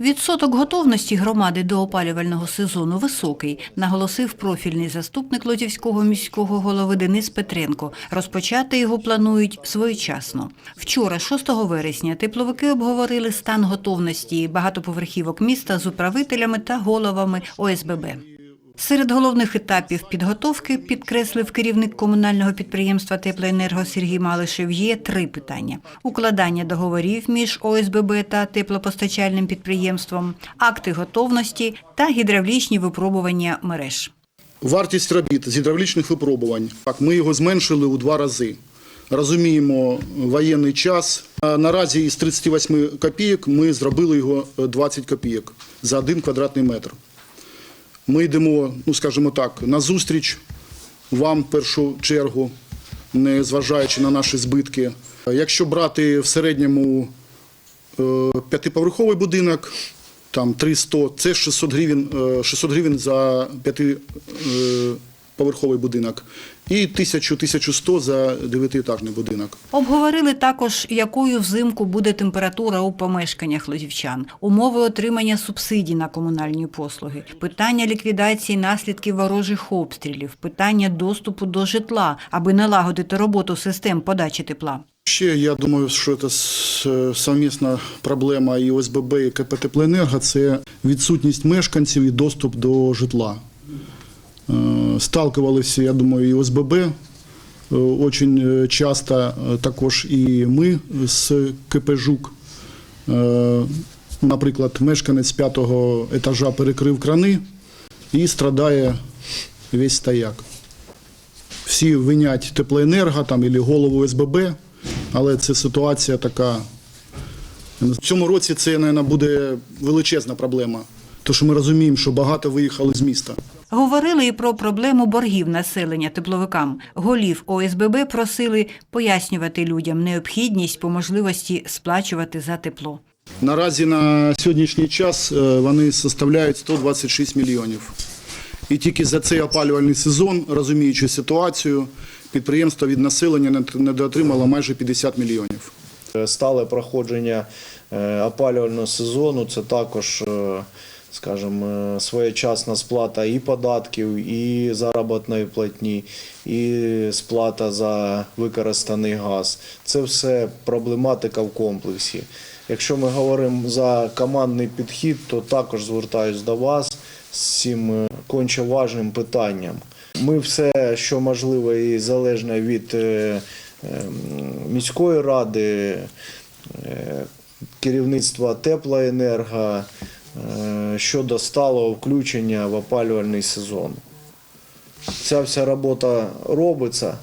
Відсоток готовності громади до опалювального сезону високий, наголосив профільний заступник Лозівського міського голови Денис Петренко. Розпочати його планують своєчасно. Вчора, 6 вересня, тепловики обговорили стан готовності багатоповерхівок міста з управителями та головами ОСББ. Серед головних етапів підготовки, підкреслив керівник комунального підприємства Теплоенерго Сергій Малишев, є три питання: укладання договорів між ОСББ та теплопостачальним підприємством, акти готовності та гідравлічні випробування мереж. Вартість робіт з гідравлічних випробувань. Так, ми його зменшили у два рази. Розуміємо воєнний час. Наразі із 38 копійок ми зробили його 20 копійок за один квадратний метр. Ми йдемо, ну скажімо так, на зустріч вам в першу чергу, не зважаючи на наші збитки. Якщо брати в середньому е, п'ятиповерховий будинок, там 300, це 600 гривень, е, 600 гривень за п'ятиповерховий будинок і 1000-1100 за дев'ятиетажний будинок. Обговорили також, якою взимку буде температура у помешканнях лозівчан, умови отримання субсидій на комунальні послуги, питання ліквідації наслідків ворожих обстрілів, питання доступу до житла, аби налагодити роботу систем подачі тепла. Ще я думаю, що це совмісна проблема і ОСББ, і КП «Теплоенерго» – це відсутність мешканців і доступ до житла. Е, Сталкувалися, я думаю, і ОСББ е, очень часто, е, також і ми з КП «Жук». Наприклад, мешканець п'ятого етажа перекрив крани і страдає весь стояк. Всі винять теплоенерго там, або голову СББ, але це ситуація така. В цьому році це, мабуть, буде величезна проблема. Тому що ми розуміємо, що багато виїхали з міста. Говорили і про проблему боргів населення тепловикам. Голів ОСББ просили пояснювати людям необхідність по можливості сплачувати за тепло. Наразі на сьогоднішній час е, вони составляють 126 мільйонів. І тільки за цей опалювальний сезон, розуміючи ситуацію, підприємство від населення не- недоотримало майже 50 мільйонів. Стале проходження е, опалювального сезону це також, е, скажімо, е, своєчасна сплата і податків, і заробітної платні, і сплата за використаний газ. Це все проблематика в комплексі. Якщо ми говоримо за командний підхід, то також звертаюсь до вас з цим е, конче важним питанням. Ми все, що можливо, і залежне від е, міської ради, керівництва теплоенерго щодо сталого включення в опалювальний сезон. Ця вся робота робиться.